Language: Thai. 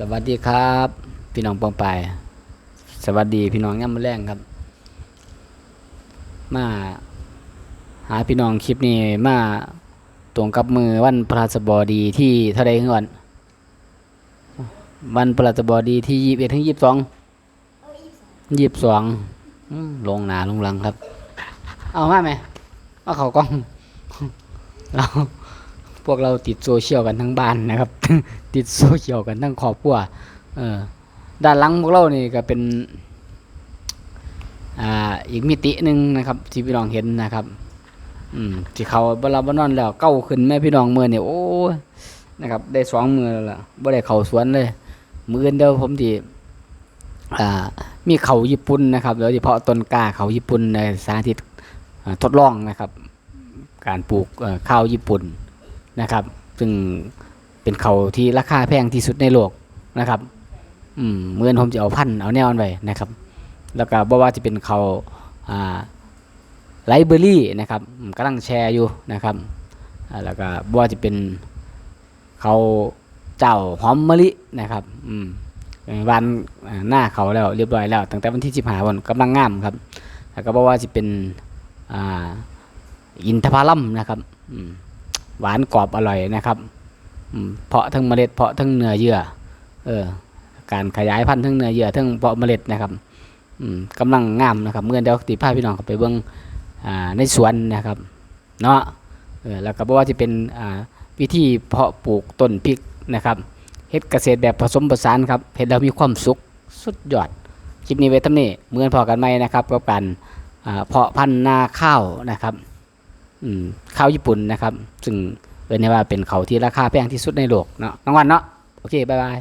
สวัสดีครับ พี่น้องปองไปสวัสดีพี่น้องย่ำมะแรงครับ มาหาพี่น้องคลิปนี้มาตรงกับมือวันพระราชบดีที่เท่าไรก่อนวันพระราชบดีที่ยี่สิบเอ็ดถึงยี่สิบสองยี่สิบสองลงหนาลงหลังครับ เอามาไหมเอาเขากล้องเรา พวกเราติดโซเชียลกันทั้งบ้านนะครับ ติดโซเชียลกันทั้งครอบครัวเออด้านหลังพวกเรานี่ก็เป็นอ่าอีกมิติหนึ่งนะครับที่พี่น้องเห็นนะครับ อืมที่เขาบลาบนอนแล้วเก้าขึ้นแม่พี่น้องมือเนี่ยโอ้ยนะครับ ได้สองมือแล้วล่ะบ่ได้เข่าสวนเลย มือเดียวผมที่อ่ามีเขาญี่ปุ่นนะครับโดยเฉพาะต้นกล้าเขาญี่ปุ่นในสาธิตทดลองนะครับ การปลูกข้าวญี่ปุ่น นะครับ ซึ่งเป็นเขาที่ราคาแพงที่สุดในโลกนะครับอืมเมือนผมจะเอาพันเอาแนวนไว้นะครับ แล้วก็บ่ว่าจะเป็นเขาอ่าไลเบอรี่นะครับกำลังแชร์อยู่นะครับ แล้วก็บ่ว่าจะเป็นเขาเจ้าหอมมะลินะครับ อืมวันหน้าเขาแล้วเรียบร้อยแล้ว ตั้งแต่วันที่สิบห้าวันกำลังงามครับ แล้วก็บ่ว่าจะเป็นอ่าอินทผลัมนะครับ อืม หวานกรอบอร่อยนะครับเพาะทั้งเมล็ดเพาะทั้งเนื้อเยื่อ เออ การขยายพันธุ์ทั้งเนื้อเยื่อทั้งเพาะเมล็ดนะครับกำลังงามนะครับเมื่อเดี๋ยวติพาพพี่น้องไปเบิ่งอ่าในสวนนะครับเนาะแล้วก็บอกว่าจะเป็นวิธีเพาะปลูกต้นพริกนะครับเฮ็ดเกษตรแบบผสมผสานครับเฮ็ดแล้วมีความสุขสุดยอดคลิปนี้ไว้ท่านี้เหมือนพอกันไหมนะครับกับการเพาะพันธุ์นาข้าวนะครับ ข้าวญี่ปุ่นนะครับ ซึ่งเรียกได้ว่าเป็นเขาที่ราคาแพงที่สุดในโลกเนาะรางวัลเนาะโอเคบายบาย